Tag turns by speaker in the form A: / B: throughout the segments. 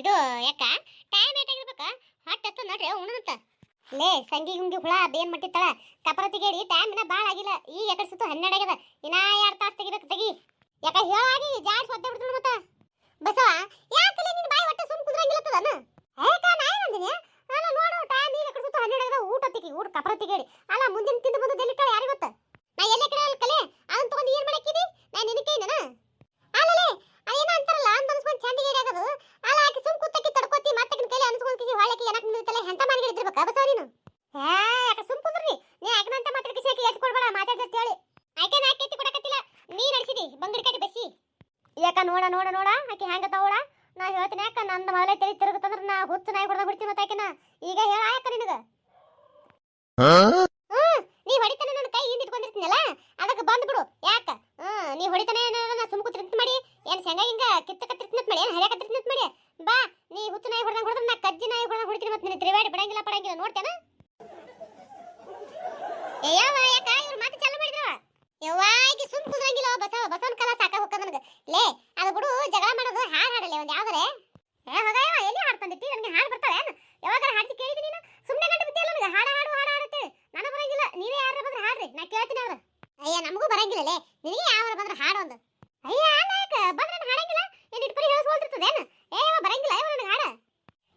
A: ಇದು ಯಾಕ? ಟೈಮ್ ಏಟಾಗಿರ್ಬೇಕ ಹೊಟ್ಟೆ ಹಸ್ತ ನೋಡ್ರಿ ಉಣ್ಣಂತ ಲೇ, ಸಂಗಿ ಗುಂಗಿ ಹುಳ, ಬೇನ್ ಮಟ್ಟಿತ್ತಳ ಕಪರ ತೆಗೇಡಿ ಟೈಮ್ ಇನ್ನ ಭಾಳ ಆಗಿಲ್ಲ. ಈಗ ಯಾಕಡೆ ಸುತ್ತ ಹನ್ನೆರಡು ಆಗ್ಯದ. ಇನ್ನ ಎರಡು ತಾಸು ತೆಗಿಬೇಕು ತೆಗಿ. ಯಾಕ ಹೇಳಾಗಿ ಜಾಡ್ ಸೊತ್ತೆ ಬಿಡ್ತಾಳ ಮತ್ತ. ಬಸವ ಯಾಕಲೆ ನಿನ್ನ ಬಾಯಿ ಹೊಟ್ಟೆ ಸುಮ್ ಕುದ್ರಂಗಿಲ್ಲತ್ತದನ ಏಕ ನಾ ಏನಂದಿನಿ ಅಲ್ಲ ನೋಡು ಟೈಮ್ ಈಗ ಯಾಕಡೆ ಸುತ್ತು ಹನ್ನೆರಡು ಆಗ್ಯದ. ಊಟ ತಿಕ್ಕಿ, ಊಟ ಕಪರ ತೆಗೇಡಿ ಅಲ್ಲ, ಮುಂದಿನ ತಿಂದು ಬಂದು ಯಾರಿಗೆ ಗೊತ್ತ ನಾ ಎಲ್ಲ ಕಡೆ ಅಲ್ಲಿ ಕಲೆ ಅದನ್ನ ತಗೊಂಡು ಏನ್ ಮಾಡಕ್ಕಿದಿ ನಾ ನಿನ್ನ ಕೈನನ ಅಲ್ಲಲೇ ಅದೇನೋ ಅಂತಾರಲ್ಲ ಅಂತ ಅನ್ಸ್ಕೊಂಡು ಚಂದಿಗೆ ಆಗದು ಅಲ್ಲ ಆಕಿ ಸುಮ್ ಕುತ್ತಕ್ಕಿ ತಡ್ಕೋತಿ ಮತ್ತಕಿನ ಕೈಲಿ ಅನ್ಸ್ಕೊಂಡು ಕಿಸಿ ಹೊಳಕಿ ಏನಕ್ ನಿಂತಲ್ಲ ಎಂತ ಮಾರ್ಗಿ ಇದ್ದಿರ್ಬೇಕು ಬಸವ ನೀನು ಹೇ ಯಾಕ ಸುಮ್ ಕುಂದ್ರಿ. ನೀ ಆಕಿನಂತ ಮಾತ್ರ ಕಿಸಿ ಎತ್ತು ಕೊಡ್ಬೇಡ ಮಾತಾಡ್ತ ಹೇಳಿ. ಆಕೆ ನಾ ಎತ್ತಿ ಕೊಡಕತ್ತಿಲ್ಲ. ನೀ ನಡೆಸಿದಿ, ಬಂಗಡಿ ಕಟ್ಟಿ ಬಸಿ ಯಾಕ ನೋಡ ನೋಡ ನೋಡ, ಆಕೆ ಹೆಂಗ ತಗೋಳ ನಾ ಹೇಳ್ತೀನಿ ನಂದು ಮೊದಲೇ ತಲೆ ತಿರುಗುತ್ತಂದ್ರ ನಾ ಹುಚ್ಚು ನಾಯಿ ಹೊಡೆದ ಬಿಡ್ತೀನಿ ಮತ್ತೆ ಆಕಿನ. ಈಗ ಹೇಳ ಯಾಕ ನಿನಗ. ಹ್ಮ್, ನೀ ಹೊಡಿತಾನೆ ನನ್ನ ಕೈ ಹಿಂದ್ ಇಟ್ಕೊಂಡಿರ್ತೀನಲ್ಲ? ಅದಕ್ಕೆ ಬಂದ್ ಬಿಡು, ಯಾಕ? ಹ್ಮ್, ನೀ ಹೊಡಿತಾನೆ ನಾ ಸುಮ್ ಕೂತಿರ್ತ ಮಾಡಿ. ಏನ್ ಶೇಂಗಾ ಹಿಂಗ ಕಿತ್ತ ಕತ್ತಿರ್ತಿನತ್ ಮಾಡಿ, ಏನ್ ಹರಿಯ ಕತ್ತಿರ್ತಿನತ್ ಮಾಡಿ? ಬಾ, ನೀ ಹುಚ್ಚು ನಾಯಿ ಹೊಡೆದಂಗ್ ಹೊಡೆದ್ರೆ ನಾ ಕಜ್ಜಿ ನಾಯಿ ಹೊಡೆದಂಗ್ ಹೊಡಿತೀನಿ ಮತ್ತೆ ನಿನ್ನ ತಿರುವಾಡಿ ಬಿಡಂಗಿಲ್ಲ, ಪಡಂಗಿಲ್ಲ ನೋಡ್ತೇನ? ಏ ಯಾವ ಯಾಕ ಇವ್ರು ಮಾತು ಚಾಲು ಮಾಡಿದ್ರವ? ಯವ್ವಾಗಿ ಸುಮ್ ಕುದ್ರಂಗಿಲ್ಲ ಬಸವ ಬಸವನ ಕಾಲ ಸಾಕ ಹೋಗ ನನಗೆ. ಲೇ, ಅದು ಬಿಡು, ಜಗಳ ಮಾಡೋದು ಹಾಡು ಹಾಡಲ್ಲ, ಒಂದ್ ಯಾವ್ದಾರೆ? ಏ, ಹೋಗ ಯಾವ ಎಲ್ಲಿ ಹಾಡ್ತಂದಿಟ್ಟಿ ನನಗೆ ಹಾಡ್ ಬರ್ತಾವೆ ಯಾವಾಗ ಹಾಡ್ತಿ ಕೇಳಿದಿ ನೀನು? ಸುಮ್ಮನೆ ಗಂಟು ಬಿಟ್ಟಿಲ್ಲ ನನಗೆ. ಹಾಡ, ಹಾಡು, ಹಾಡ, ಹಾಡುತ್ತೆ. ನನಗೆ ಬರಂಗಿಲ್ಲ. ನೀವೇ ಯಾರು ಬಂದ್ರೆ ಹಾಡ್ರಿ. ನಾ ಕೇಳ್ತೀನಿ ಅವ್ರ. ಅಯ್ಯ, ನಮಗೂ ಬರಂಗಿಲ್ಲ ಲೇ. ನಿನಗೆ ಯಾರು ಬಂದ್ರೆ ಹಾಡು ಒಂದು? ಅಯ್ಯ ಅಲ್ಲಾಕ ಬಂದ್ರೆ ಹಾಡಂಗಿಲ್ಲ? ಏನ್ ಇಟ್ಪರಿ ಹೇಳಿಸ್ಕೊಳ್ತಿರ್ತದೇನು? ಏ ಬರಂಗಿಲ್ಲ. ಇವ ನನಗೆ ಹಾಡ.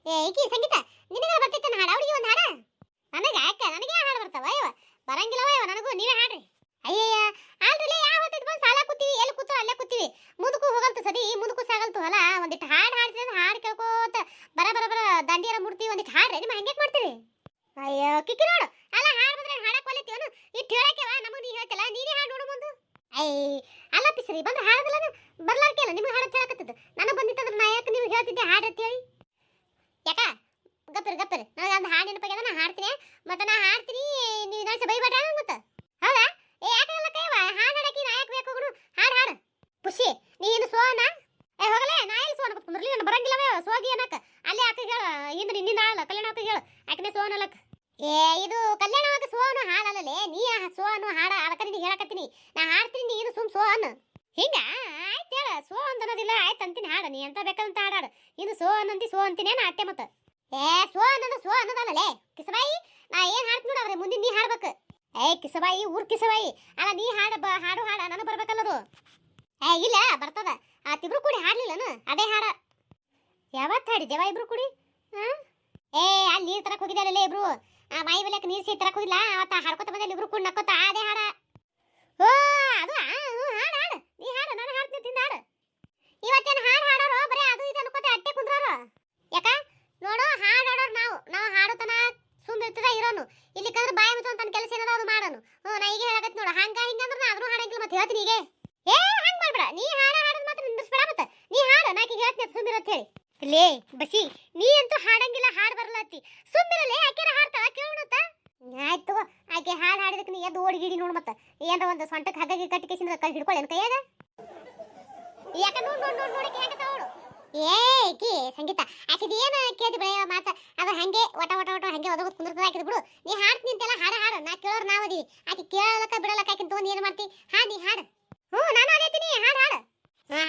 A: ಏ, ಈಕಿ ಸಂಗೀತ ನಿನಗೆ ಬರ್ತಿತ್ತು ಹಾಡ ಅವಳಿಗೆ ಒಂದು ಹಾಡ ನನಗೆ ಅಕ್ಕ ನನಗೆ ಹಾಡು ಬರ್ತಾವ ಇವ ಬರಂಗಿಲ್ಲವ ಇವ ನನಗೂ ನೀವೇ ಹಾಡ್ರಿ ಅಯ್ಯಯ್ಯ ಆಲ್ರಲ್ಲೇ ಯಾವ ಹೊತ್ತಿದ್ ಬಂದು ಸಾಲ ಕೂತೀವಿ ಎಲ್ಲಿ ಕೂತು ಅಲ್ಲೇ ಕೂತೀವಿ ಮುಂದಕ್ಕೂ ಸದಿ ಮುಂದಕ್ಕೂ ಸಾಗಲ್ತು ಅಲ್ಲ ಒಂದಿಟ್ಟು ಹಾಡು ಹಾಡ್ತೀನಿ ಹಾಡು ಕೇಳ್ಕೋತ ಬರ ಬರ ಬರ ದಂಡಿಯರ ಮೂರ್ತಿ ಒಂದಿಟ್ಟು ಹಾಡ್ರಿ, ನಿಮ್ಮ ಹಂಗೆ ಮಾಡ್ತೀರಿ? ಅಯ್ಯೋ ಕಿಕ್ಕಿ ನೋಡು. ಅಲ್ಲ, ಹಾಡು ಬಂದ್ರೆ ಹಾಡಕ್ಕೆ ಒಲಿತೀವನು ಇಟ್ಟು ಹೇಳಕ್ಕೆವ ನಮಗೆ ನೀ ಹೇಳ್ತಲ್ಲ ನೀನೇ ಹಾಡು ನೋಡು ಮುಂದು. ಅಯ್ಯ ಅಲ್ಲ ಪಿಸರಿ ಬಂದು ಹಾಡದಲ್ಲ ಬರ್ಲಾರ್ಕೆಲ್ಲ ನಿಮಗೆ ಹಾಡು ಹೇಳಕತ್ತಿದ್ದು ನನಗೆ ಬಂದಿತ್ತಂದ್ರೆ ನಾ ಯಾಕೆ ನಿಮ್ಗೆ ಹೇಳ್ತಿದ್ದೆ ಹಾಡು ಅಂತೇಳಿ ಯಾಕ? ಗಪ್ಪರ್ ಗಪ್ಪರ್. ನನಗೆ ಒಂದು ಹಾಡು ನೆನಪಾಗ್ಯದ, ನಾ ಹಾಡ್ತೀನಿ. ಮತ್ತೆ ನಾ ಹಾಡ್ತೀನಿ, ನೀವು ಮತ್ತೆ ಹೌದಾ ಏ ಯಾಕಲ್ಲ ಕೈವ ಹಾಡು ಹಾಡಕ್ಕೆ ನಾ ಯಾಕೆ ಬೇಕು ಹಾಡು ಹಾಡು ಖುಷಿ ನೀನು ಸೋನ ಏ ಹೋಗಲೇ ನಾ ಎಲ್ಲಿ ಸೋನ ಕುಂದ್ರಲಿ ನಾನು ಬರಂಗಿಲ್ಲವೇ ಸೋಗಿ ಅನ್ನಕ ಹೇಳ ಹಿಂದೆ ನಿನ್ನಿಂದ ಆಳ ಕಲ್ಯಾಣ ಆಕ ಹೇಳು. ಯಾಕಂದ್ರೆ ಸೋನ ಅಲ್ಲಕ ಏ, ಇದು ಕಲ್ಯಾಣ ಆಗ ಸೋನು ಹಾಡಲ್ಲಲೇ ನೀ ಆ ಸೋನು ಹಾಡ, ಅದಕ್ಕೆ ನಿನಗೆ ಹೇಳಕತ್ತೀನಿ. ನಾ ಹಾಡ್ತೀನಿ ನೀ ಇದು ಸುಮ್ ಸೋ ಅನ್ನು ಹಿಂಗ, ಆಯ್ತು ಹೇಳ. ಸೋ ಅಂತ ಅನ್ನೋದಿಲ್ಲ, ಆಯ್ತು ಅಂತೀನಿ ಹಾಡು. ನೀ ಎಂತ ಬೇಕಂತ ಹಾಡಾಡು ಇದು ಸೋ ಅನ್ನಂತಿ ಸೋ ಅಂತೀನಿ ಅಟ್ಟೆ ಮತ್ತೆ. ಏ ಸೋ ಅನ್ನೋದು ಸೋ ಅನ್ನೋದಲ್ಲಲೇ? ಕಿಸಬಾಯಿ, ನಾ ಏನ್ ಹಾಡ್ತೀನಿ ನೋಡವ್ರೆ ಮುಂದೆ ನೀ ಹಾಡ್ಬೇಕು. ಏ, ಕಿಸಬಾಯಿ, ಊರ್ ಕಿಸಬಾಯಿ. ಅಲ್ಲ, ನೀ ಹಾಡ, ಬ, ಹಾಡು, ಹಾಡ, ನನಗೆ ಬರ್ಬೇಕಲ್ಲದು ಏ, ಇಲ್ಲ, ಬರ್ತದ. ಆ ತಿಬ್ರು ಕೂಡಿ ಹಾಡ್ಲಿಲ್ಲನು? ಅದೇ ಹಾಡ. ಯಾವತ್ತು ಹಾಡಿದ್ದೇವಾ ಇಬ್ರು ಕೂಡಿ? ಏ, ಅಲ್ಲಿ ನೀರ್ ತರಕ್ ಹೋಗಿದ್ದಾರಲ್ಲ ಇಬ್ರು? ಆ ಬಾಯಿ ಬೆಲಕ್ಕೆ ನೀರ್ ಸಿ ತರಕ್ ಹೋಗಿಲ್ಲ ಅವತ್ತ ಹಾಡ್ಕೊತ ಬಂದಲ್ಲಿ ಇಬ್ರು ಕೂಡಿ ನಕ್ಕೋತ ಅದೇ ಹಾಡ. ಓ, ಅದು ಹಾಡ, ಹಾಡು. ನೀ ಹಾಡು, ನಾನು ಹಾಡ್ತೀನಿ, ತಿಂದ ಹಾಡು. ಇವತ್ತೇನು ಹಾಡು ಹಾಡೋರು? ಬರೀ ಅದು ಇದು ಅನ್ಕೋತ ಅಟ್ಟೆ ಕುಂದ್ರೋರು. ಯಾಕ? ನೋಡು, ಹಾಡು ಹಾಡೋರು ನಾವು. ನಾವು ಹಾಡೋತನ ಸುಮ್ಮನೆ ಇರ್ತದ ಇರೋನು. ಇಲ್ಲಿ ಕಂದ್ರೆ ಬಾಯಿ ಮುಚ್ಚೋ ತನ್ನ ಕೆಲಸ ಏನದ ಅದು ಮಾಡೋನು. ಹ್ಞೂ ನಾ ಈಗ ಹೇಳಕತ್ ನೋಡು. ಹಂಗ ಹಿಂಗ ಅಂದ್ರೆ ಅದನ್ನು ಹಾಡಂಗಿಲ್ಲ ಮತ್ತೆ ಹೇಳ್ತೀನಿ ಈಗ ಏ, ಹಂಗ ಮಾಡ್ಬೇಡ. ನೀ ಹಾಡ ಹಾಡೋದು ಮಾತ್ರ ನಿಂದಿಸ್ಬೇಡ ಮತ್ತೆ. ನೀ ಹಾಡು, ನಾ ಈಗ ಹೇಳ್ತೀನಿ ಸುಮ್ಮನೆ ಅಂತ ಹೇಳಿ. ಲೇ, ಬಸಿ ನೀ ಅಂತೂ ಹಾಡಂಗಿಲ್ಲ, ಹಾಡು ಬರಲತ್ತಿ ಸುಮ್ಮಿರಲೇ ಆಕೆರ ಹಾಡ್ತಾಳ ಕೇಳೋಣತ್ತ ಆಯ್ತು ಆಕೆ ಹಾಡು ಹಾಡಿದಕ್ಕೆ ನೀ ಎದ್ದು ಓಡಿ ಗಿಡಿ ನೋಡು ಮತ್ತೆ. ಏನಾರ ಒಂದು ಸೊಂಟಕ್ಕೆ ಹಗ್ಗಾಗಿ ಕಟ್ಟಿ ಕೇಸಿಂದ ಕೈ ಹಿಡ್ಕೊಳ್ಳೇನು ಕೈಯಾಗ ಯಾಕ ನೋಡ್ ನೋಡ್ ನೋಡ್ ನೋಡಕ್ಕೆ ಹೆಂಗೆ ತಗೋಡು ಏ ಕಿ ಸಂಗೀತ, ಆಕಿದ ಏನು ಕೇಳಿ ಬೆಳೆಯ ಮಾತ? ಅದು ಹಂಗೆ ಒಟ ಒಟ ಒಟ ಹಂಗೆ ಒದಗೋದು ಕುಂದಿರ್ತದ ಆಕಿದ್ ಬಿಡು. ನೀ ಹಾಡ್ತೀನಿ ನಿಂತೆಲ್ಲ ಹಾಡ, ಹಾಡು, ನಾ ಕೇಳೋರು ನಾವು ಅದೀವಿ. ಆಕಿ ಕೇಳಲಕ್ಕ, ಬಿಡಲಕ್ಕ, ಆಕಿನ ತಗೊಂಡು ಏನು ಮಾಡ್ತಿ? ಹಾ ನೀ ಹಾಡು. ಹ್ಞೂ, ನಾನು ಅದೇತೀನಿ ಹಾಡು ಹಾಡು. ಹಾ,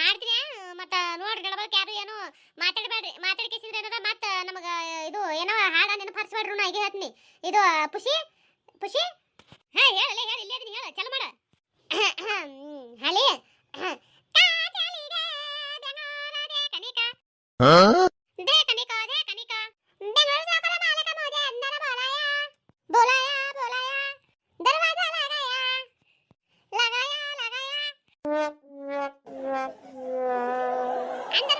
A: ಮತ್ತೆ ನೋಡ್ರಿ ನಡಬರ್ಕ ಯಾರು ಏನು ಮಾತಾಡಬೇಡ್ರಿ ಮಾತಾಡ್ಕೇಸಿದ್ರೆ ಏನದ ಮತ್ತೆ ನಮಗ ಇದು ಏನೋ ಹಾಡ ನೆನಪು ಹರಿಸ್ಬೇಡ್ರು ನಾ ಈಗ ಹೇಳ್ತೀನಿ ಇದು ಪುಷಿ ಪುಷಿ ಹಾ ಹೇಳಲೇ ಹೇಳಿ ಇಲ್ಲೇ ಇದೀನಿ ಹೇಳ ಚಲ ಮಾಡ ಹಲಿ ಕನಿಕ and then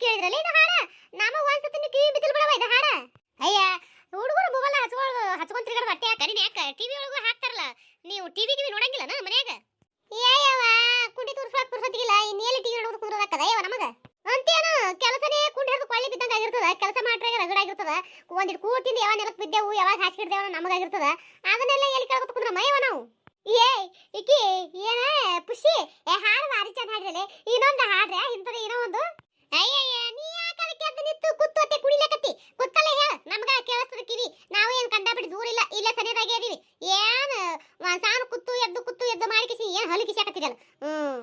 A: ಖುಷಿ ಇದು ಹಾಡ. ನಮಗ ಒಂದ್ ಸತಿ ಟಿವಿ ಬಿದ್ದಲ್ ಬಿಡವ, ಇದು ಹಾಡ. ಅಯ್ಯ, ಹುಡುಗರು ಮೊಬೈಲ್ ಹಚ್ಕೊಳ್, ಹಚ್ಕೊಂಡ್ ತಿರ್ಗಡ ಬಟ್ಟೆ ಹಾಕ ಯಾಕ ಟಿವಿ ಒಳಗೂ ಹಾಕ್ತಾರಲ್ಲ? ನೀವು ಟಿವಿ ಟಿವಿ ನೋಡಂಗಿಲ್ಲ ನಾ ಮನ್ಯಾಗ? ಏಯವ ಕುಂಡಿ ತೋರ್ಸಾಕ್ ತೋರ್ಸೋದಿಲ್ಲ ಇನ್ನೇಲಿ ಟಿವಿ ನೋಡೋದು ಹಾಕದ ಅಯ್ಯವ ನಮಗ? ಅಂತೇನು ಕೆಲಸನೇ ಕುಂಡಿ ಹಿಡಿದು ಕೊಳ್ಳಿ ಬಿದ್ದಂಗ ಆಗಿರ್ತದ. ಕೆಲಸ ಮಾಡ್ರೆ ರಗಡ ಆಗಿರ್ತದ? ಒಂದಿಟ್ಟು ಕೂತಿಂದ ಯಾವ ನೆಲಕ್ ಬಿದ್ದೆವು, ಯಾವಾಗ ಹಾಸಿಡ್ದೇವ ನಮಗಾಗಿರ್ತದ ಅದನ್ನೆಲ್ಲ ಎಲ್ಲಿ ಕೇಳ್ಕೊತ ಕುಂದ್ರ ಮಯವ ನಾವು? ಏ, ಇಕಿ, ಏನ ಖುಷಿ ಏ ಹಾಡು ಭಾರಿ ಚಂದ ಹಾಡ್ರಲ್ಲ ಇನ್ನೊಂದು ಹಾಡ್ರೆ ಇಂಥದ್ದು ಏನೋ ಒಂದು. ಅಯ್ಯಯ್ಯ, ನೀ ಯಾಕ ಅದಕ್ಕೆ ಎದ್ದು ನಿತ್ತು ಕುತ್ತು ಅತ್ತೆ, ಕುಡಿಲಕತ್ತಿ? ಕುತ್ತಲ್ಲ ಹೇಳ, ನಮ್ಗ ಕೇಳಿಸ್ತದ ಕಿವಿ ನಾವು ಏನ್ ಕಂಡಾಬಿಟ್ಟು ದೂರ ಇಲ್ಲ ಇಲ್ಲ ಸನಿಯಾದಾಗೆ ಅದೀವಿ ಏನ್ ಸಾನು ಕುತ್ತು, ಎದ್ದು ಕುತ್ತು, ಎದ್ದು ಮಾಡಿಕಿಸಿ ಏನ್ ಹಲಿ ಕಿಸಾಕತ್ತಿರಲ್ಲ ಹ್ಮ್.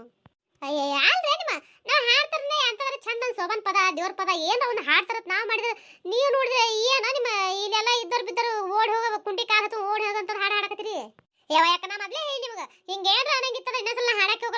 A: ಅಯ್ಯಯ್ಯ ಅಲ್ರಿ ನಿಮ್ಮ, ನಾವ್ ಹಾಡ್ತಾರನೆ ಅಂತಂದ್ರೆ ಚಂದ ಸೋಬನ್ ಪದ, ದೇವ್ರ ಪದ, ಏನು ಒಂದು ಹಾಡ್ತಾರತ್ ನಾವು ಮಾಡಿದ್ರೆ, ನೀವು ನೋಡಿದ್ರೆ ಏನ ನಿಮ್ಮ, ಇಲ್ಲೆಲ್ಲ ಇದ್ದರ್ ಬಿದ್ದರು ಓಡಿ ಹೋಗ ಕುಂಟಿ ಕಾಲತ್ತು ಓಡಿ ಹೋಗಂತ ಹಾಡು ಹಾಡಕತ್ತೀರಿ? ಯಾವ ಯಾಕ ನಾ ಮೊದ್ಲೇ ಹೇಳಿ ನಿಮಗೆ ಹಿಂಗೇನ್ರ ಅನ್ನಂಗಿತ್ತದ, ಇನ್ನೊಂದ್ಸಲ ಹಾಡಕ್ಕೆ